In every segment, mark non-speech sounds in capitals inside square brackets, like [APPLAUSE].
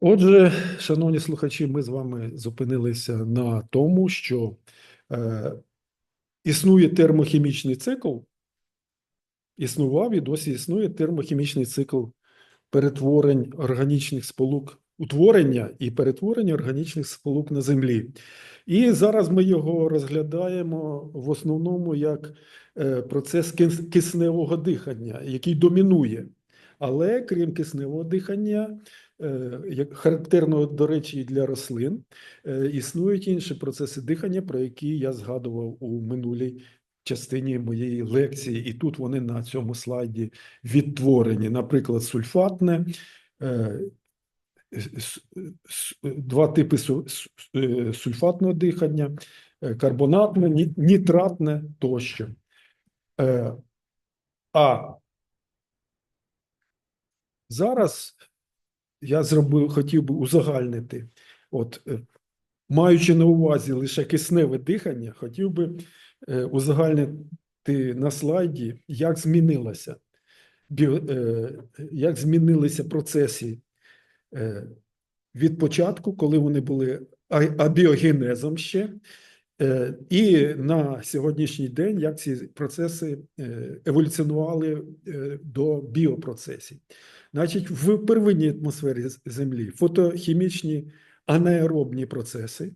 Отже, шановні слухачі, ми з вами зупинилися на тому, що е, існує термохімічний цикл, існував і досі існує термохімічний цикл перетворень органічних сполук, утворення і перетворення органічних сполук на землі. І зараз ми його розглядаємо в основному як е, процес кис- кисневого дихання, який домінує. Але крім кисневого дихання, е, як характерного, до речі, і для рослин, е, існують інші процеси дихання, про які я згадував у минулій частині моєї лекції, і тут вони на цьому слайді відтворені. Наприклад, сульфатне, е, два типи су- сульфатного дихання, карбонатне, нітратне тощо. А зараз я зробив, хотів би узагальнити, от, е, маючи на увазі лише кисневе дихання, хотів би е, узагальнити на слайді, як змінилося, е, як змінилися процеси від початку, коли вони були абіогенезом ще, і на сьогоднішній день, як ці процеси еволюціонували до біопроцесів. Значить, в первинній атмосфері Землі фотохімічні анаеробні процеси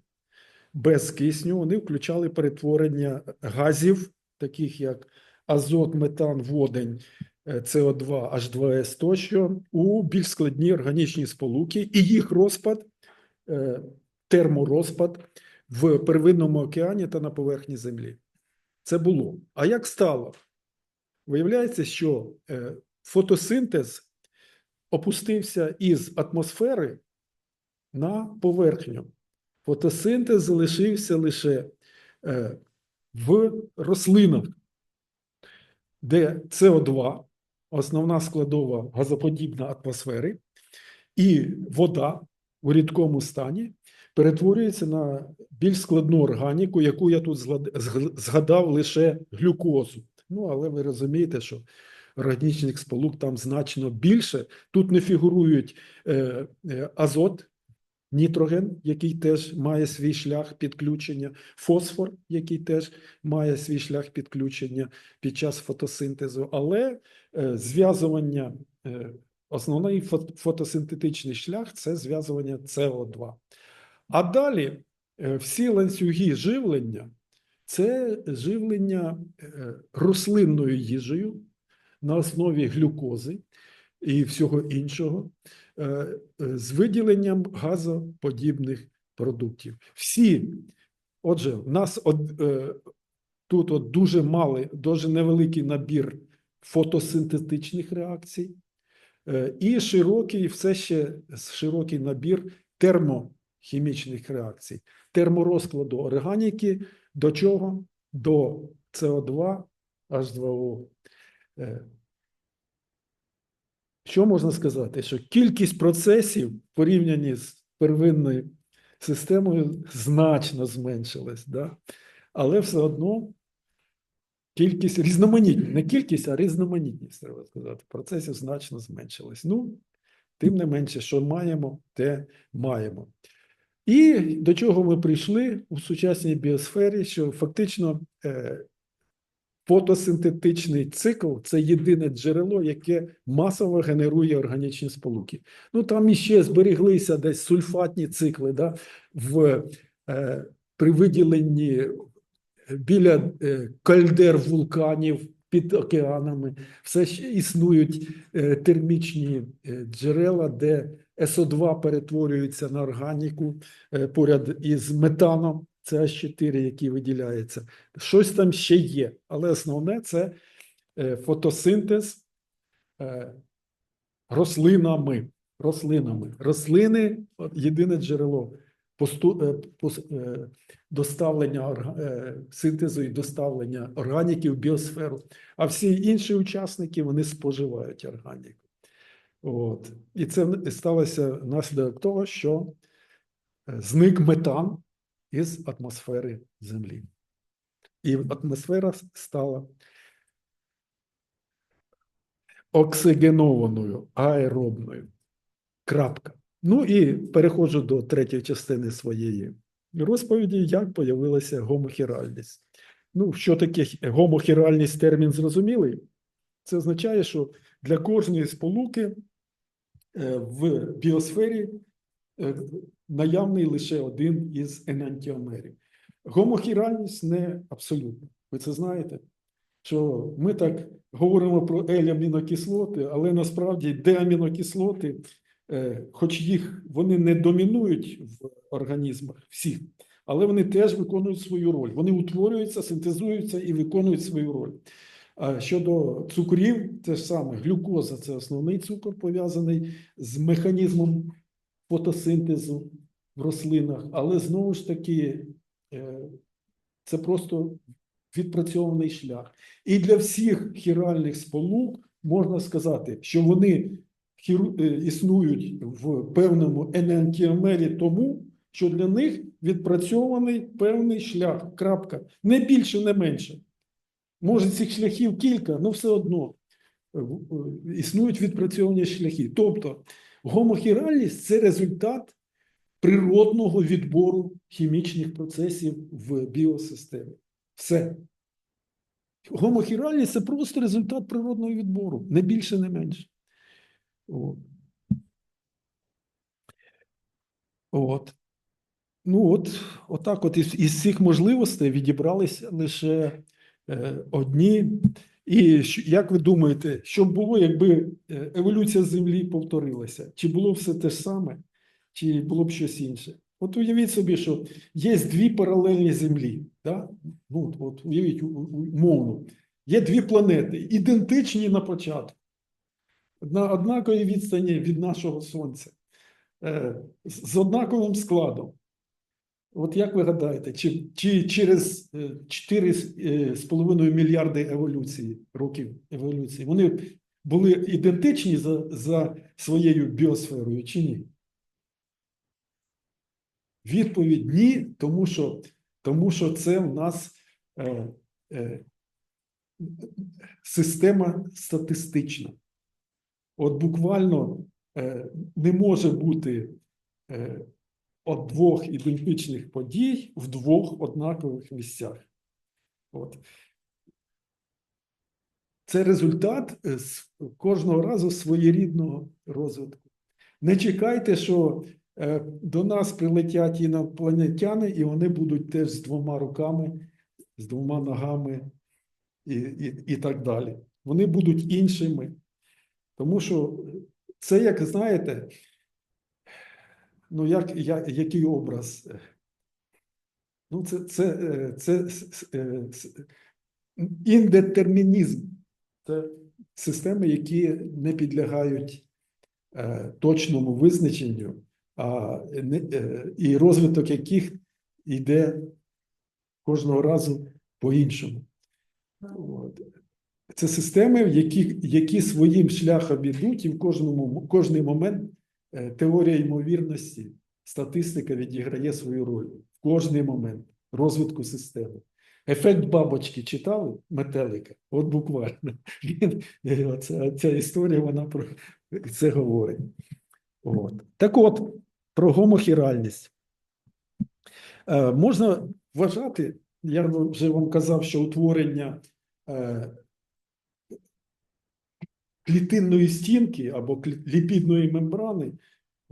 без кисню вони включали перетворення газів, таких як азот, метан, водень, е, СО2, H2S тощо, у більш складні органічні сполуки і їх розпад, е, терморозпад в первинному океані та на поверхні Землі. Це було. А як стало? Виявляється, що е, фотосинтез опустився із атмосфери на поверхню. Фотосинтез залишився лише е, в рослинах, де СО2, основна складова газоподібна атмосфери, і вода у рідкому стані перетворюється на більш складну органіку, яку я тут згадав лише глюкозу. Ну, але ви розумієте, що органічних сполук там значно більше. Тут не фігурують е, е, азот, нітроген, який теж має свій шлях підключення, фосфор, який теж має свій шлях підключення під час фотосинтезу, але е, зв'язування, основний фотосинтетичний шлях це зв'язування СО2. А далі всі ланцюги живлення це живлення рослинною їжею на основі глюкози і всього іншого е, е, з виділенням газоподібних продуктів. Всі, отже, в нас от, е, тут от дуже малий, дуже невеликий набір фотосинтетичних реакцій і широкий, все ще широкий набір термохімічних реакцій, терморозкладу органіки до чого? До СО2, H2O. Е, що можна сказати? Що кількість процесів в порівнянні з первинною системою значно зменшилась, да? але все одно кількість різноманітність, не кількість, а різноманітність, треба сказати, процесів значно зменшилась. Ну, тим не менше, що маємо, те маємо. І до чого ми прийшли у сучасній біосфері, що фактично е, фотосинтетичний цикл це єдине джерело, яке масово генерує органічні сполуки. Ну там іще зберіглися десь сульфатні цикли, да, в, е, при виділенні біля е, кальдер вулканів під океанами. Все ще існують е, термічні е, джерела, де СО2 перетворюється на органіку е, поряд із метаном. Це H4, який виділяється. Щось там ще є, але основне це е, фотосинтез е, рослинами. Рослинами. Рослини єдине джерело е, доставлення синтезу і доставлення органіки в біосферу. А всі інші учасники вони споживають органіку. От. І це сталося внаслідок того, що зник метан із атмосфери Землі. І атмосфера стала оксигенованою, аеробною. Крапка. Ну і переходжу до третьої частини своєї розповіді, як появилася гомохіральність. Ну, що таке гомохіральність термін зрозумілий? Це означає, що для кожної сполуки е, в біосфері наявний лише один із енантіомерів. Гомохіральність не абсолютна. Ви це знаєте? Що ми так говоримо про ель-амінокислоти, але насправді деамінокислоти, е, хоч їх вони не домінують в організмах всіх, але вони теж виконують свою роль. Вони утворюються, синтезуються і виконують свою роль. А щодо цукрів, те ж саме глюкоза це основний цукор, пов'язаний з механізмом фотосинтезу в рослинах, але знову ж таки е, це просто відпрацьований шлях. І для всіх хіральних сполук можна сказати, що вони е, існують в певному енантіомері тому, що для них відпрацьований певний шлях. Крапка. Не більше, не менше. Може, цих шляхів кілька, але все одно е, існують відпрацьовані шляхи. Тобто гомохіральність це результат природного відбору хімічних процесів в біосистемі. Все. Гомохіральність це просто результат природного відбору, не більше, не менше. От. От. Ну, от, отак, от із, із цих можливостей відібралися лише е, одні. І як ви думаєте, що б було, якби е, еволюція Землі повторилася? Чи було все те ж саме, чи було б щось інше? От уявіть собі, що є дві паралельні Землі. Да? Ну, от, уявіть умовно. Є дві планети, ідентичні на початку, на однаковій відстані від нашого Сонця, е, з однаковим складом. От як ви гадаєте, чи, чи через е, 4,5 мільярди еволюції, років еволюції, вони були ідентичні за, за своєю біосферою чи ні? Відповідь ні, тому що, тому що це в нас е, е, система статистична. От буквально е, не може бути е, от двох ідентичних подій в двох однакових місцях. От. Це результат е, кожного разу своєрідного розвитку. Не чекайте, що е, до нас прилетять інопланетяни, і вони будуть теж з двома руками, з двома ногами і, і, і так далі. Вони будуть іншими. Тому що це, як знаєте, ну як, я, який образ? Ну, це, це, е, це, с- е, індетермінізм. Це системи, які не підлягають е, точному визначенню, а е, і розвиток яких йде кожного разу по-іншому. Це системи, які, які своїм шляхом ідуть, і в кожному кожний момент теорія ймовірності, статистика відіграє свою роль в кожний момент розвитку системи. Ефект бабочки читали метелика? От буквально. [LAUGHS] Він, е, оця, ця історія вона про це говорить. От. Так от, про гомохіральність. Е, можна вважати, я вже вам казав, що утворення е, клітинної стінки або ліпідної мембрани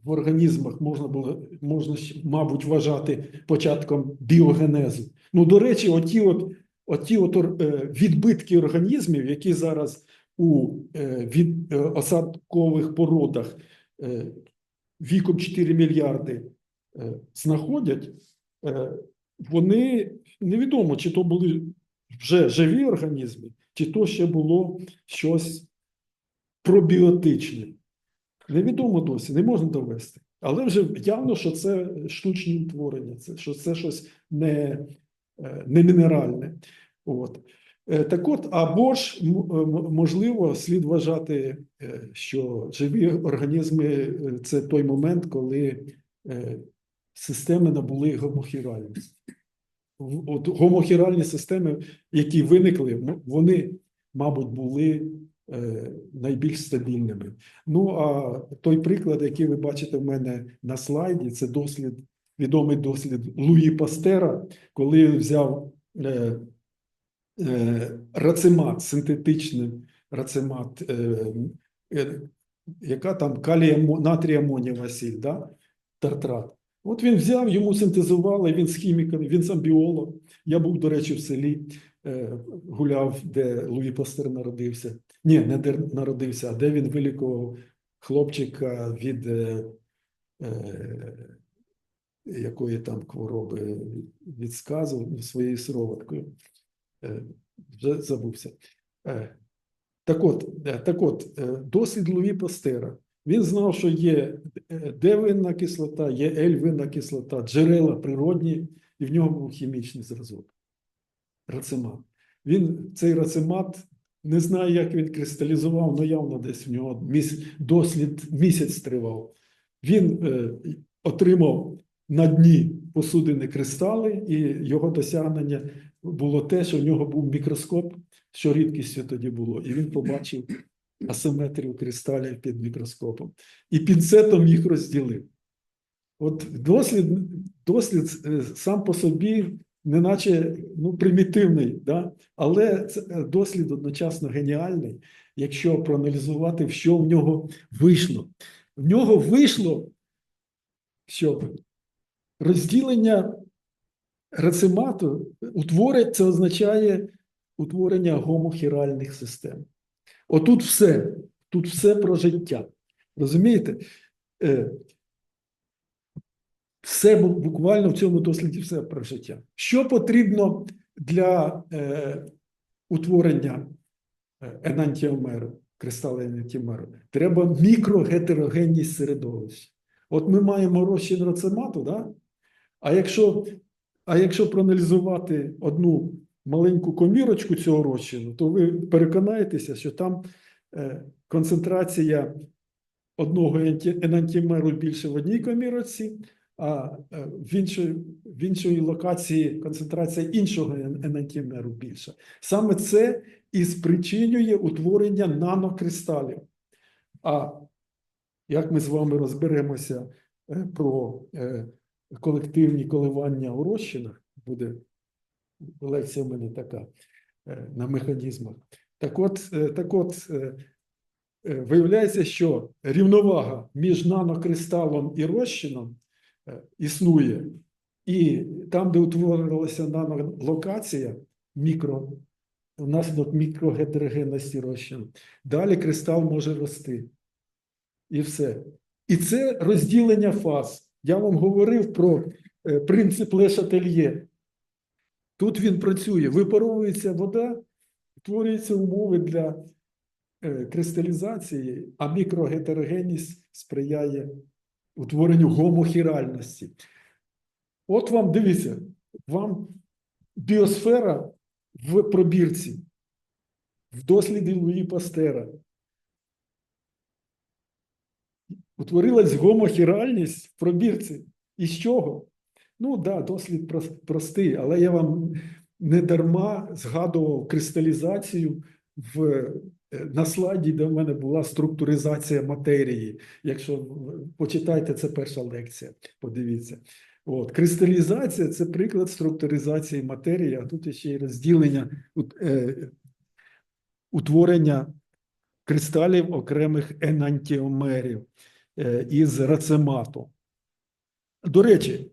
в організмах можна було, можна, мабуть, вважати початком біогенезу. Ну, до речі, оті от, оті от е, відбитки організмів, які зараз у е, від, е, осадкових породах віком 4 мільярди знаходять, вони невідомо, чи то були вже живі організми, чи то ще було щось пробіотичне. Невідомо досі, не можна довести. Але вже явно, що це штучні утворення, це, що це щось не, е, не мінеральне. От. Е, Так от, або ж, можливо, слід вважати, е, що живі організми це той момент, коли системи набули гомохіральність. От гомохіральні системи, які виникли, вони, мабуть, були найбільш стабільними. Ну а той приклад, який ви бачите в мене на слайді, це дослід, відомий дослід Луї Пастера, коли взяв е, е, рацемат, синтетичний рацемат, е, е, яка там калія, натрія амонієва сіль, да? тартрат. От він взяв, йому синтезували, він з хіміком, він сам біолог. Я був, до речі, в селі, е, гуляв, де Луї Пастер народився. Ні, не де народився, а де він вилікував хлопчика від е, е, якої там хвороби від сказу своєю сироваткою. Е, вже забувся. Е, так от, е, так от, е, дослід Луї Пастера. Він знав, що є е, Д-винна кислота, є Л-винна кислота, джерела природні, і в нього був хімічний зразок. Рацемат. Він цей рацемат не знаю, як він кристалізував, але явно десь в нього міс, дослід місяць тривав. Він е, отримав на дні посудини кристали, і його досягнення було те, що в нього був мікроскоп, що рідкістю тоді було, і він побачив асиметрію кристалів під мікроскопом. І пінцетом їх розділив. От дослід, дослід е, сам по собі, неначе ну, примітивний, да? але е, дослід одночасно геніальний, якщо проаналізувати, що в нього вийшло. В нього вийшло, що розділення рацемату утворить, це означає утворення гомохіральних систем. Отут все, тут все про життя. Розумієте? Все буквально в цьому досліді все про життя. Що потрібно для е, утворення е, енантіомеру, кристали енантіомеру? Треба мікрогетерогенність середовища. От ми маємо розчин рацемату, да? а якщо, а якщо проаналізувати одну маленьку комірочку цього розчину, то ви переконаєтеся, що там е, концентрація одного енантімеру більше в одній комірочці, в іншої, в іншої локації концентрація іншого ен- енантімеру більша. Саме це і спричинює утворення нанокристалів. А як ми з вами розберемося е, про е, колективні коливання у розчинах, буде лекція в мене така е, на механізмах. Так от, е, так от е, е, виявляється, що рівновага між нанокристалом і розчином е, існує. І там, де утворилася нанолокація, мікро, внаслідок мікрогетерогенності розчину, далі кристал може рости. І все. І це розділення фаз. Я вам говорив про е, принцип Ле-Шательє. Тут він працює, випаровується вода, створюються умови для е, кристалізації, а мікрогетерогенність сприяє утворенню гомохіральності. От вам дивіться, вам біосфера в пробірці, в досліді Луї Пастера. Утворилась гомохіральність в пробірці. І з чого? Ну так, да, дослід простий, але я вам не дарма згадував кристалізацію в, на слайді, де в мене була структуризація матерії. Якщо почитайте, це перша лекція, подивіться. От, кристалізація це приклад структуризації матерії, а тут ще й розділення е, утворення кристалів окремих енантіомерів е, із рацемату. До речі, е,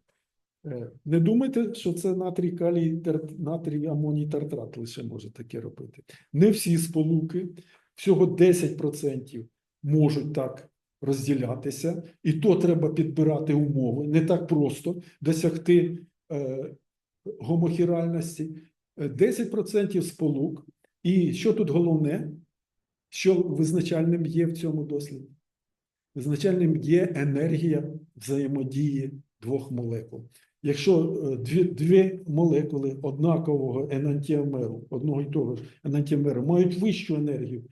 не думайте, що це натрій калій, натрій амоній тартрат лише може таке робити. Не всі сполуки, всього 10% можуть так розділятися, і то треба підбирати умови. Не так просто досягти е, гомохіральності. Е, 10% сполук. І що тут головне? Що визначальним є в цьому досліді? Визначальним є енергія взаємодії двох молекул. Якщо е, дві, дві молекули однакового енантіомеру, одного і того ж енантіомеру, мають вищу енергію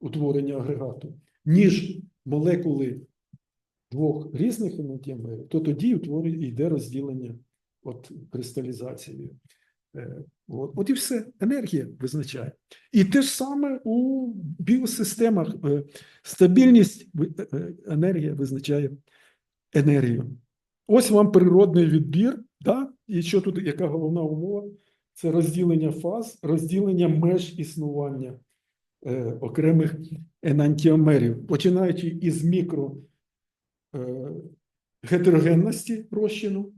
утворення агрегату, ніж молекули двох різних енантіомерів, то тоді йде розділення от, кристалізацією. Е, От, от і все, енергія визначає. І те ж саме у біосистемах. Е, Стабільність енергія визначає енергію. Ось вам природний відбір. Да? І що тут, яка головна умова? Це розділення фаз, розділення меж існування е, окремих енантіомерів, починаючи із мікро е, гетерогенності розчину,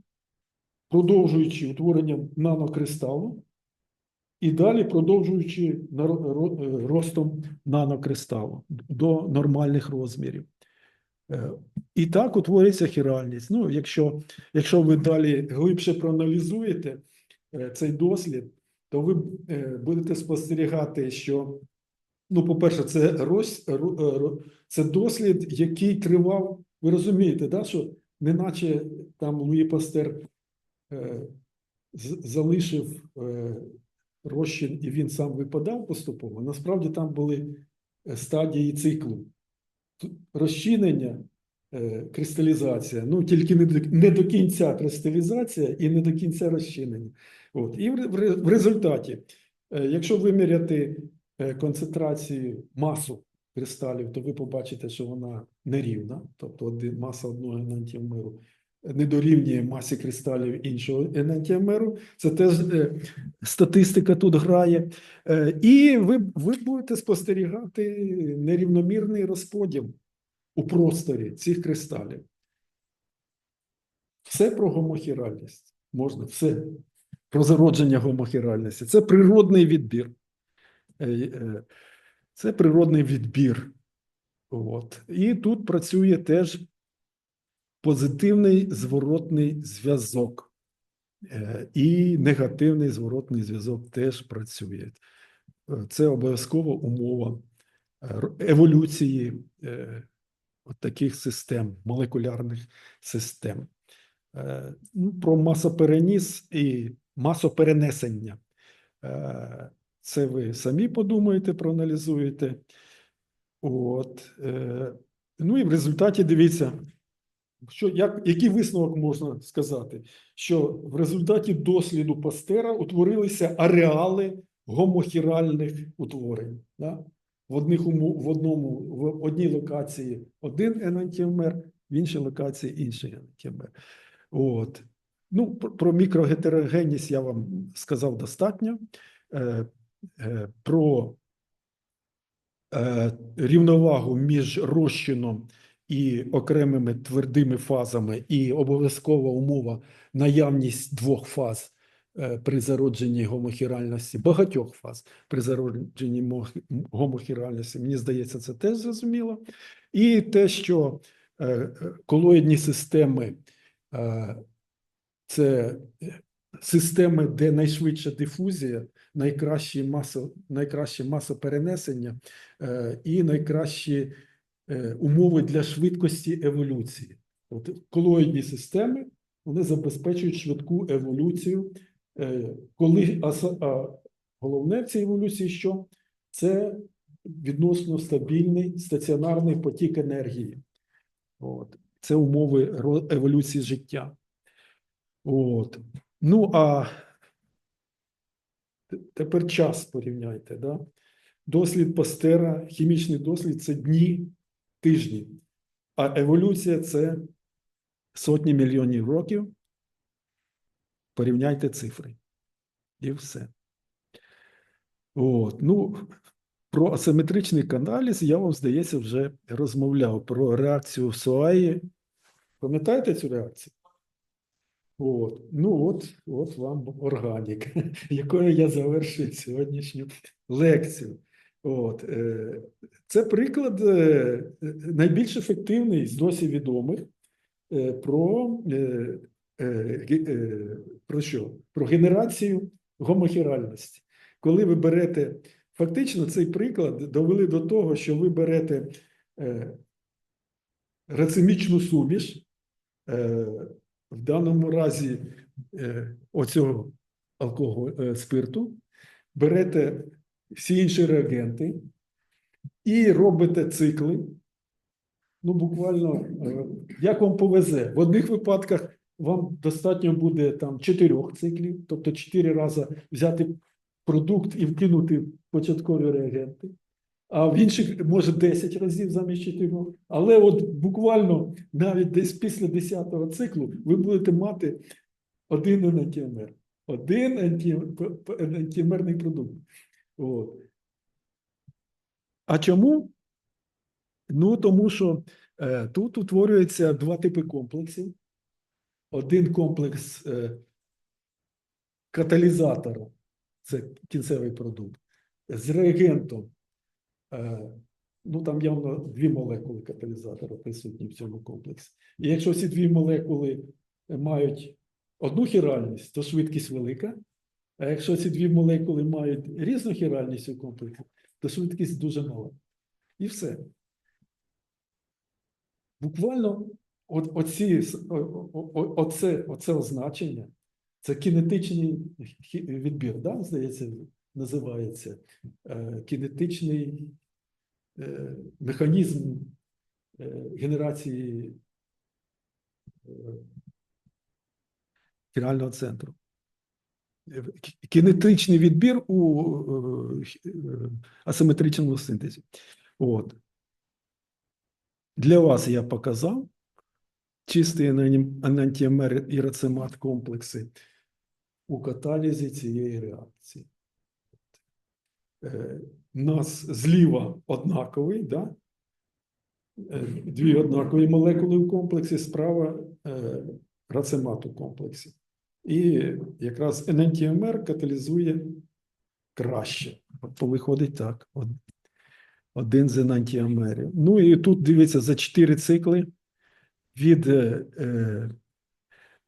продовжуючи утворенням нанокристалу, і далі продовжуючи е, ростом нанокристалу до нормальних розмірів. Е, І так утворюється хіральність. Ну, якщо, якщо ви далі глибше проаналізуєте е, цей дослід, то ви е, будете спостерігати, що, ну, по-перше, це, це дослід, який тривав, ви розумієте, да, що неначе там Луї Пастер е, залишив е, розчин і він сам випадав поступово. Насправді там були стадії циклу. Розчинення, е, кристалізація, ну тільки не до, не до кінця кристалізація і не до кінця розчинення. От. І в, в, в результаті, е, якщо виміряти е, концентрацію масу кристалів, то ви побачите, що вона нерівна, тобто маса одного енантіомеру не дорівнює масі кристалів іншого енантіомеру. Це теж е, статистика тут грає. Е, І ви, ви будете спостерігати нерівномірний розподіл у просторі цих кристалів. Все про гомохіральність. Можна все про зародження гомохіральності. Це природний відбір. Е, Це природний відбір. От. І тут працює теж позитивний зворотний зв'язок. Е, І негативний зворотний зв'язок теж працює. Е, Це обов'язкова умова е, еволюції от таких систем, молекулярних систем. Ну, Про масопереніс і масоперенесення. Це ви самі подумаєте, проаналізуєте. От. Ну і в результаті дивіться, що, як, який висновок можна сказати? Що в результаті досліду Пастера утворилися ареали гомохіральних утворень. Да? В, одних, уму- в, одному, в одній локації один енантіомер, в іншій локації інший енантіомер. От. Ну, про мікрогетерогенність я вам сказав достатньо. Е, е, про е, рівновагу між розчином і окремими твердими фазами, і обов'язкова умова наявність двох фаз е, при зародженні гомохіральності, багатьох фаз при зародженні гомохіральності. Мені здається, це теж зрозуміло. І те, що е, колоїдні системи е, це системи, де найшвидша дифузія, найкращі масо, найкраще масоперенесення і найкращі умови для швидкості еволюції. От колоїдні системи вони забезпечують швидку еволюцію. Е, коли а, а головне в цій еволюції, що це відносно стабільний стаціонарний потік енергії. От. Це умови еволюції життя. От. Ну, а тепер час порівняйте. Да? Дослід Пастера, хімічний дослід це дні, тижні, а еволюція це сотні мільйонів років. Порівняйте цифри. І все. От. Ну, про асиметричний каналіз я вам, здається, вже розмовляв про реакцію Суаї. Пам'ятаєте цю реакцію? От. Ну, от, от вам органік, [LAUGHS] якою я завершив сьогоднішню лекцію. От. е, Це приклад е, найбільш ефективний з досі відомих е, про, про що? Про генерацію гомохіральності. Коли ви берете, фактично цей приклад довели до того, що ви берете рацемічну суміш, в даному разі оцього алкоголю е, спирту, берете всі інші реагенти і робите цикли. Ну, буквально, е, як вам повезе. В одних випадках вам достатньо буде там чотирьох циклів, тобто чотири рази взяти продукт і вкинути початкові реагенти. А в інших може 10 разів замість чотирьох. Але от буквально навіть десь після 10-го циклу ви будете мати один енантіомер. Один енантіомерний продукт. От. А чому? Ну, тому що е, тут утворюється два типи комплексів. Один комплекс е, каталізатора, це кінцевий продукт, з реагентом. Е, ну, там явно дві молекули каталізатора присутні в цьому комплексі. І якщо ці дві молекули мають одну хіральність, то швидкість велика. А якщо ці дві молекули мають різну хіральність у комплексі, то швидкість дуже мала. І все. Буквально от, оці, оце, оце означення, це кінетичний відбір, да, здається, називається е, кінетичний е, механізм е, генерації фінального центру. Кінетичний відбір у е, е, асиметричному синтезі. От. Для вас я показав чистий енантіомер і рацемат комплекси у каталізі цієї реакції. Е, нас зліва однаковий, да? Дві однакові молекули в комплексі, справа рацемат у комплексі. І якраз енантіомер каталізує краще. От виходить так. Один з енантіомерів. Ну і тут дивіться за 4 цикли від е,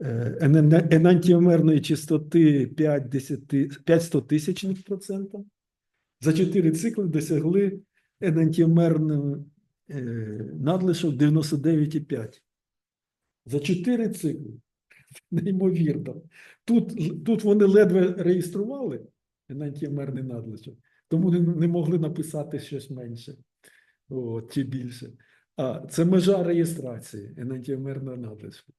е, енантіомерної чистоти 5, 10, 5 процента. За 4 цикли досягли енантіомерного е, надлишок 99,5. За 4 цикли. [LAUGHS] Неймовірно. Тут, тут вони ледве реєстрували енантіомерний надлишок, тому не, могли написати щось менше от, чи більше. А це межа реєстрації енантіомерного надлишку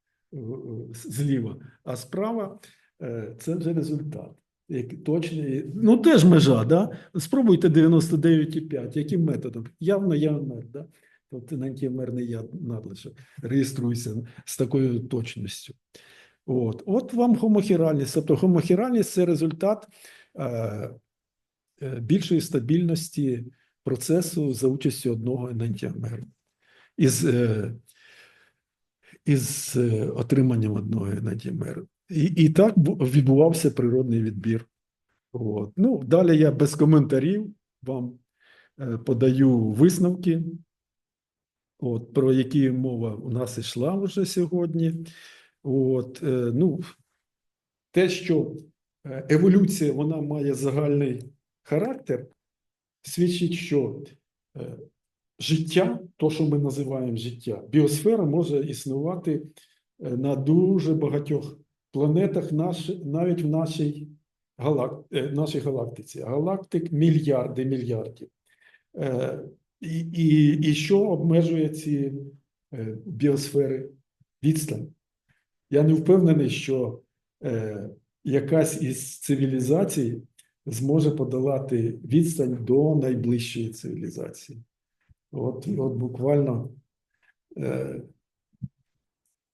зліва. А справа е, це вже результат. Як точний, ну теж межа, да? Спробуйте 99,5. Яким методом? Явно ЯМР, да? Тобто енантіомерний я- надлишок реєструється з такою точністю. От, от вам гомохіральність. Тобто гомохіральність – це результат е, е, більшої стабільності процесу за участю одного енантіомеру. Із, е, із е, отриманням одного енантіомеру. І, і так відбувався природний відбір. От. Ну, далі я без коментарів вам е, подаю висновки, от, про які мова у нас йшла вже сьогодні. От, е, ну, те, що е, еволюція вона має загальний характер, свідчить, що е, життя, то, що ми називаємо життя, біосфера може існувати на дуже багатьох планетах, навіть в нашій, нашій галактиці. Галактик мільярди мільярдів. І, і, і що обмежує ці біосфери? Відстань. Я не впевнений, що е, якась із цивілізацій зможе подолати відстань до найближчої цивілізації. От, от буквально, е,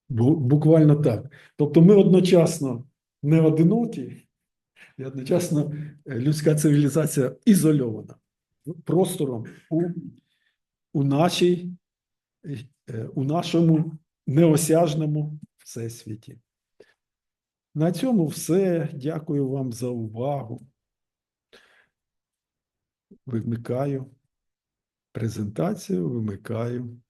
бу- буквально так. Тобто ми одночасно не одинокі, і одночасно е, людська цивілізація ізольована простором у, у, нашій, е, у нашому неосяжному всесвіті. На цьому все. Дякую вам за увагу. Вимикаю презентацію, вимикаю